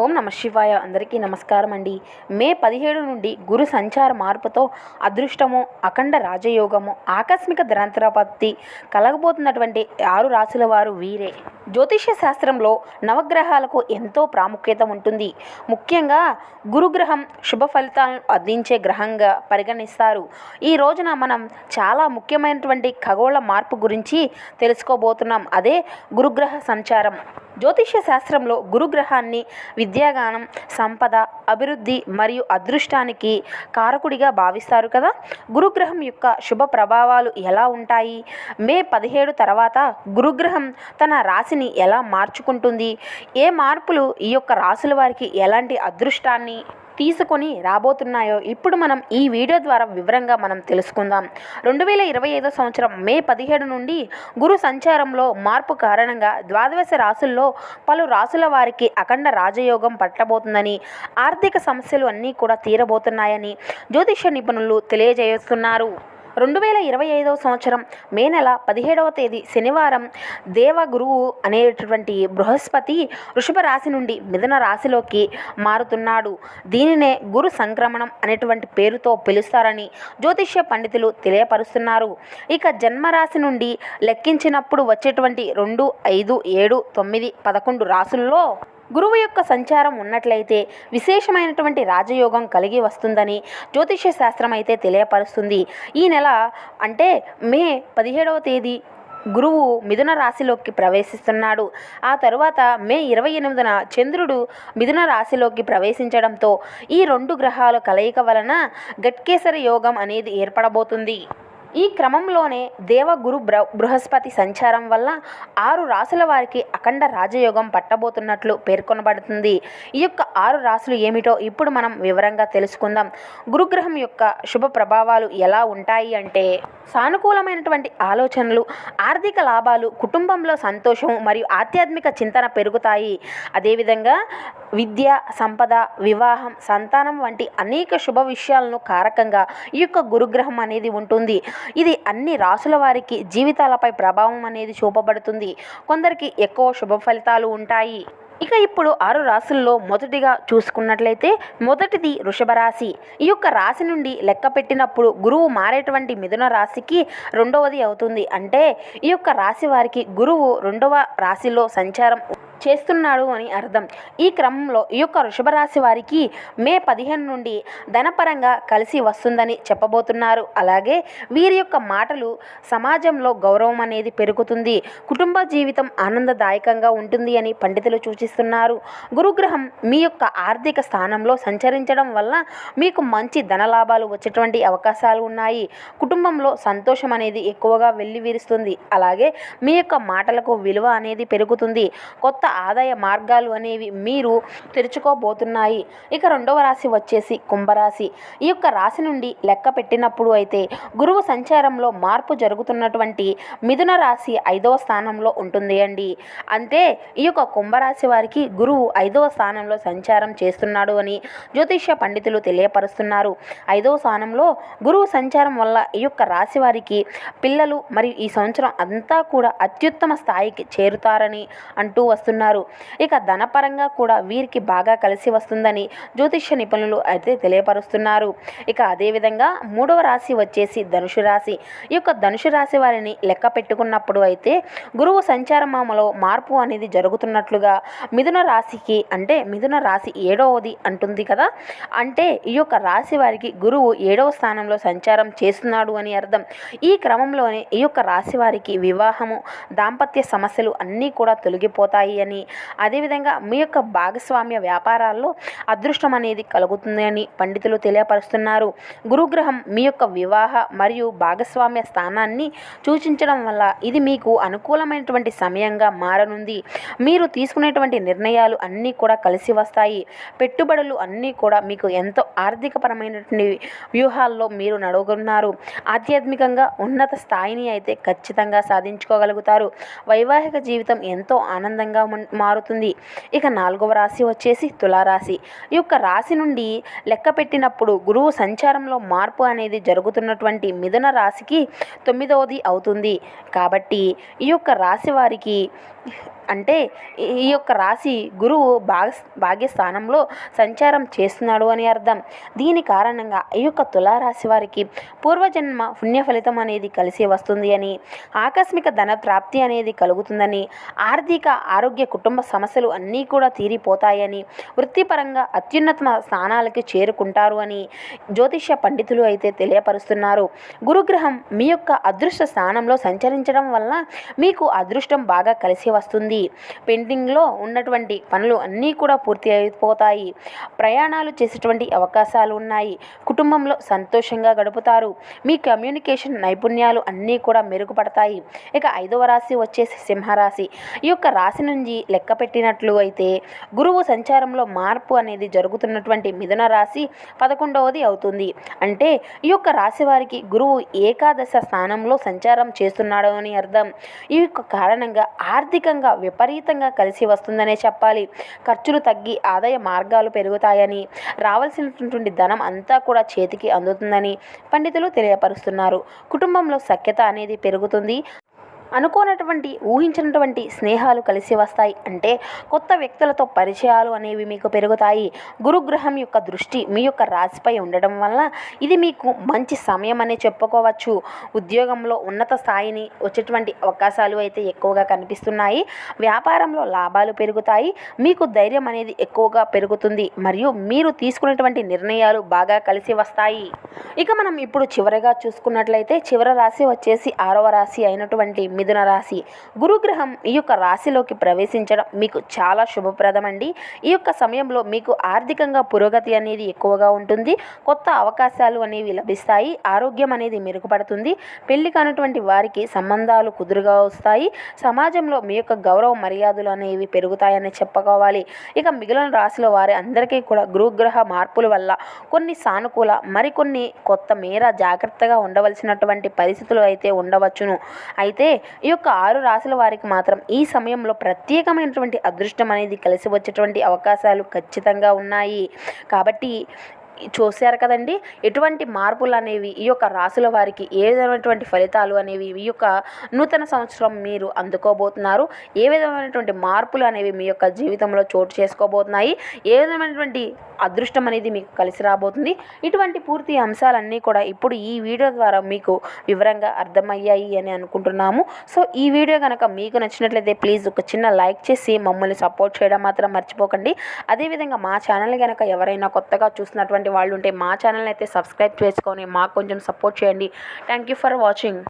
ఓం నమ శివాయ. అందరికీ నమస్కారం అండి. మే పదిహేడు నుండి గురు సంచార మార్పుతో అదృష్టము అఖండ రాజయోగము ఆకస్మిక ధనంతరపత్తి కలగబోతున్నటువంటి ఆరు రాశుల వారు వీరే. జ్యోతిష్య శాస్త్రంలో నవగ్రహాలకు ఎంతో ప్రాముఖ్యత ఉంటుంది. ముఖ్యంగా గురుగ్రహం శుభ ఫలితాలను అందించే గ్రహంగా పరిగణిస్తారు. ఈ రోజున మనం చాలా ముఖ్యమైనటువంటి ఖగోళ మార్పు గురించి తెలుసుకోబోతున్నాం. అదే గురుగ్రహ సంచారం. జ్యోతిష్య శాస్త్రంలో గురుగ్రహాన్ని విద్యాగానం సంపద అభివృద్ధి మరియు అదృష్టానికి కారకుడిగా భావిస్తారు కదా. గురుగ్రహం యొక్క శుభ ప్రభావాలు ఎలా ఉంటాయి? మే పదిహేడు తర్వాత గురుగ్రహం తన రాశిని ఎలా మార్చుకుంటుంది? ఏ మార్పులు ఈ యొక్క రాశుల వారికి ఎలాంటి అదృష్టాన్ని తీసుకొని రాబోతున్నాయో ఇప్పుడు మనం ఈ వీడియో ద్వారా వివరంగా మనం తెలుసుకుందాం. రెండు వేల ఇరవై ఐదో సంవత్సరం మే పదిహేడు నుండి గురు సంచారంలో మార్పు కారణంగా ద్వాదశ రాసుల్లో పలు రాసుల వారికి అఖండ రాజయోగం పట్టబోతుందని ఆర్థిక సమస్యలు అన్నీ కూడా తీరబోతున్నాయని జ్యోతిష నిపుణులు తెలియజేస్తున్నారు. రెండు వేల ఇరవై ఐదవ సంవత్సరం మే నెల పదిహేడవ తేదీ శనివారం దేవగురువు అనేటటువంటి బృహస్పతి వృషభ రాశి నుండి మిథున రాశిలోకి మారుతున్నాడు. దీనినే గురు సంక్రమణం అనేటువంటి పేరుతో పిలుస్తారని జ్యోతిష్య పండితులు తెలియపరుస్తున్నారు. ఇక జన్మరాశి నుండి లెక్కించినప్పుడు వచ్చేటువంటి రెండు ఐదు ఏడు తొమ్మిది పదకొండు రాసుల్లో గురువు యొక్క సంచారం ఉన్నట్లయితే విశేషమైనటువంటి రాజయోగం కలిగి వస్తుందని జ్యోతిష్య శాస్త్రం అయితే తెలియపరుస్తుంది. ఈ నెల అంటే మే పదిహేడవ తేదీ గురువు మిథున రాశిలోకి ప్రవేశిస్తున్నాడు. ఆ తరువాత మే ఇరవై ఎనిమిదిన చంద్రుడు మిథున రాశిలోకి ప్రవేశించడంతో ఈ రెండు గ్రహాల కలయిక వలన గట్కేసరి యోగం అనేది ఏర్పడబోతుంది. ఈ క్రమంలోనే దేవగురు బ్ర బృహస్పతి సంచారం వల్ల ఆరు రాసుల వారికి అఖండ రాజయోగం పట్టబోతున్నట్లు పేర్కొనబడుతుంది. ఈ యొక్క ఆరు రాసులు ఏమిటో ఇప్పుడు మనం వివరంగా తెలుసుకుందాం. గురుగ్రహం యొక్క శుభ ప్రభావాలు ఎలా ఉంటాయి అంటే సానుకూలమైనటువంటి ఆలోచనలు ఆర్థిక లాభాలు కుటుంబంలో సంతోషం మరియు ఆధ్యాత్మిక చింతన పెరుగుతాయి. అదేవిధంగా విద్య సంపద వివాహం సంతానం వంటి అనేక శుభ విషయాలను కారకంగా ఈ యొక్క గురుగ్రహం అనేది ఉంటుంది. ఇది అన్ని రాసుల వారికి జీవితాలపై ప్రభావం అనేది చూపబడుతుంది. కొందరికి ఎక్కువ శుభ ఫలితాలు ఉంటాయి. ఇక ఇప్పుడు ఆరు రాశుల్లో మొదటిగా చూసుకున్నట్లయితే మొదటిది వృషభ రాశి. ఈ యొక్క రాశి నుండి లెక్క పెట్టినప్పుడు గురువు మారేటువంటి మిథున రాశికి రెండవది అవుతుంది. అంటే ఈ యొక్క రాశి వారికి గురువు రెండవ రాశిలో సంచారం చేస్తున్నాడు అని అర్థం. ఈ క్రమంలో ఈ యొక్క వృషభ రాశి వారికి మే పదిహేను నుండి ధనపరంగా కలిసి వస్తుందని చెప్పబోతున్నారు. అలాగే వీరి యొక్క మాటలు సమాజంలో గౌరవం అనేది పెరుగుతుంది. కుటుంబ జీవితం ఆనందదాయకంగా ఉంటుంది అని పండితులు సూచిస్తున్నారు. గురుగ్రహం మీ యొక్క ఆర్థిక స్థానంలో సంచరించడం వల్ల మీకు మంచి ధనలాభాలు వచ్చేటువంటి అవకాశాలు ఉన్నాయి. కుటుంబంలో సంతోషం అనేది ఎక్కువగా వెల్లివిరుస్తుంది. అలాగే మీ యొక్క మాటలకు విలువ అనేది పెరుగుతుంది. కొత్త ఆదాయ మార్గాలు అనేవి మీరు తెరుచుకోబోతున్నాయి. ఇక రెండవ రాశి వచ్చేసి కుంభరాశి. ఈ యొక్క రాశి నుండి లెక్క పెట్టినప్పుడు అయితే గురువు సంచారంలో మార్పు జరుగుతున్నటువంటి మిథున రాశి ఐదవ స్థానంలో ఉంటుంది అండి. అంటే ఈ యొక్క కుంభరాశి వారికి గురువు ఐదవ స్థానంలో సంచారం చేస్తున్నాడు అని జ్యోతిష్య పండితులు తెలియపరుస్తున్నారు. ఐదవ స్థానంలో గురువు సంచారం వల్ల ఈ యొక్క రాశి వారికి పిల్లలు మరియు ఈ సంవత్సరం అంతా కూడా అత్యుత్తమ స్థాయికి చేరుతారని అంటూ వస్తున్నారు. ఇక ధనపరంగా కూడా వీరికి బాగా కలిసి వస్తుందని జ్యోతిష్య నిపుణులు అయితే తెలియపరుస్తున్నారు. ఇక అదేవిధంగా మూడవ రాశి వచ్చేసి ధనుషు రాశి. ఈ యొక్క ధనుషు రాశి వారిని లెక్క పెట్టుకున్నప్పుడు అయితే గురువు సంచారమామలో మార్పు అనేది జరుగుతున్నట్లుగా మిథున రాశికి అంటే మిథున రాశి ఏడవది అంటుంది కదా? అంటే ఈ యొక్క రాశి వారికి గురువు ఏడవ స్థానంలో సంచారం చేస్తున్నాడు అని అర్థం. ఈ క్రమంలోనే ఈ యొక్క రాశి వారికి వివాహము దాంపత్య సమస్యలు అన్నీ కూడా తొలగిపోతాయి అని. అదేవిధంగా మీ యొక్క భాగస్వామ్య వ్యాపారాల్లో అదృష్టం అనేది కలుగుతుంది అని పండితులు తెలియపరుస్తున్నారు. గురుగ్రహం మీ యొక్క వివాహ మరియు భాగస్వామ్య స్థానాన్ని సూచించడం వల్ల ఇది మీకు అనుకూలమైనటువంటి సమయంగా మారనుంది. మీరు తీసుకునేటువంటి నిర్ణయాలు అన్నీ కూడా కలిసి వస్తాయి. పెట్టుబడులు అన్నీ కూడా మీకు ఎంతో ఆర్థికపరమైనటువంటి వ్యూహాల్లో మీరు నడుగున్నారు ఆధ్యాత్మికంగా ఉన్నత స్థాయిని అయితే ఖచ్చితంగా సాధించుకోగలుగుతారు. వైవాహిక జీవితం ఎంతో ఆనందంగా మారుతుంది. ఇక నాలుగవ రాశి వచ్చేసి తులారాశి. ఈ యొక్క రాశి నుండి లెక్క పెట్టినప్పుడు గురువు సంచారంలో మార్పు అనేది జరుగుతున్నటువంటి మిథున రాశికి తొమ్మిదవది అవుతుంది. కాబట్టి ఈ యొక్క రాశి వారికి అంటే ఈ ఈ యొక్క రాశి గురువు భాగ భాగ్యస్థానంలో సంచారం చేస్తున్నాడు అని అర్థం. దీని కారణంగా ఈ యొక్క తులారాశి వారికి పూర్వజన్మ పుణ్య ఫలితం అనేది కలిసి వస్తుంది అని ఆకస్మిక ధన ప్రాప్తి అనేది కలుగుతుందని ఆర్థిక ఆరోగ్య కుటుంబ సమస్యలు అన్నీ కూడా తీరిపోతాయని వృత్తిపరంగా అత్యున్నత స్థానాలకి చేరుకుంటారు అని జ్యోతిష్య పండితులు అయితే తెలియపరుస్తున్నారు. గురుగ్రహం మీ యొక్క అదృష్ట స్థానంలో సంచరించడం వల్ల మీకు అదృష్టం బాగా కలిసి వస్తుంది. పెండింగ్లో ఉన్నటువంటి పనులు అన్నీ కూడా పూర్తి అయిపోతాయి. ప్రయాణాలు చేసేటువంటి అవకాశాలు ఉన్నాయి. కుటుంబంలో సంతోషంగా గడుపుతారు. మీ కమ్యూనికేషన్ నైపుణ్యాలు అన్నీ కూడా మెరుగుపడతాయి. ఇక ఐదవ రాశి వచ్చేసి సింహరాశి. ఈ యొక్క రాశి నుంచి లెక్క పెట్టినట్లు అయితే గురువు సంచారంలో మార్పు అనేది జరుగుతున్నటువంటి మిథున రాశి పదకొండవది అవుతుంది. అంటే ఈ యొక్క రాశి వారికి గురువు ఏకాదశ స్థానంలో సంచారం చేస్తున్నాడు అని అర్థం. ఈ యొక్క కారణంగా ఆర్థిక ఆర్థికంగా విపరీతంగా కలిసి వస్తుందనే చెప్పాలి. ఖర్చులు తగ్గి ఆదాయ మార్గాలు పెరుగుతాయని రావాల్సినటువంటి ధనం అంతా కూడా చేతికి అందుతుందని పండితులు తెలియపరుస్తున్నారు. కుటుంబంలో సఖ్యత అనేది పెరుగుతుంది. అనుకోనటువంటి ఊహించినటువంటి స్నేహాలు కలిసి వస్తాయి. అంటే కొత్త వ్యక్తులతో పరిచయాలు అనేవి మీకు పెరుగుతాయి. గురుగ్రహం యొక్క దృష్టి మీ యొక్క రాశిపై ఉండడం వల్ల ఇది మీకు మంచి సమయం అనే చెప్పుకోవచ్చు. ఉద్యోగంలో ఉన్నత స్థాయిని వచ్చేటువంటి అవకాశాలు అయితే ఎక్కువగా కనిపిస్తున్నాయి. వ్యాపారంలో లాభాలు పెరుగుతాయి. మీకు ధైర్యం అనేది ఎక్కువగా పెరుగుతుంది. మరియు మీరు తీసుకునేటువంటి నిర్ణయాలు బాగా కలిసి వస్తాయి. ఇక మనం ఇప్పుడు చివరిగా చూసుకున్నట్లయితే చివరి రాశి వచ్చేసి ఆరవ రాశి అయినటువంటి మిథున రాశి. గురుగ్రహం ఈ యొక్క రాశిలోకి ప్రవేశించడం మీకు చాలా శుభప్రదమండి. ఈ యొక్క సమయంలో మీకు ఆర్థికంగా పురోగతి అనేది ఎక్కువగా ఉంటుంది. కొత్త అవకాశాలు అనేవి లభిస్తాయి. ఆరోగ్యం అనేది మెరుగుపడుతుంది. పెళ్ళి కానటువంటి వారికి సంబంధాలు కుదురుగా వస్తాయి. సమాజంలో మీ యొక్క గౌరవ మర్యాదలు అనేవి పెరుగుతాయని చెప్పుకోవాలి. ఇక మిగిలిన రాశిలో వారి అందరికీ కూడా గురుగ్రహ మార్పుల వల్ల కొన్ని సానుకూల మరికొన్ని కొత్త మేర జాగ్రత్తగా ఉండవలసినటువంటి పరిస్థితులు అయితే ఉండవచ్చును. అయితే ఈ యొక్క ఆరు రాశుల వారికి మాత్రం ఈ సమయంలో ప్రత్యేకమైనటువంటి అదృష్టం అనేది కలిసి వచ్చేటువంటి అవకాశాలు ఖచ్చితంగా ఉన్నాయి. కాబట్టి చూశారు కదండి. ఎటువంటి మార్పులు అనేవి ఈ యొక్క రాశుల వారికి ఏ విధమైనటువంటి ఫలితాలు అనేవి ఈ యొక్క నూతన సంవత్సరం మీరు అందుకోబోతున్నారు? ఏ విధమైనటువంటి మార్పులు అనేవి మీ యొక్క జీవితంలో చోటు చేసుకోబోతున్నాయి? ఏ విధమైనటువంటి అదృష్టం అనేది మీకు కలిసి రాబోతుంది? ఇటువంటి పూర్తి అంశాలన్నీ కూడా ఇప్పుడు ఈ వీడియో ద్వారా మీకు వివరంగా అర్థమయ్యాయి అని అనుకుంటున్నాము. సో ఈ వీడియో కనుక మీకు నచ్చినట్లయితే ప్లీజ్ ఒక చిన్న లైక్ చేసి మమ్మల్ని సపోర్ట్ చేయడం మాత్రం మర్చిపోకండి. అదేవిధంగా మా ఛానల్ కనుక ఎవరైనా కొత్తగా చూసినటువంటి వాళ్ళు ఉంటే మా ఛానల్ అయితే సబ్స్క్రైబ్ చేసుకొని మాకు కొంచెం సపోర్ట్ చేయండి. Thank you for watching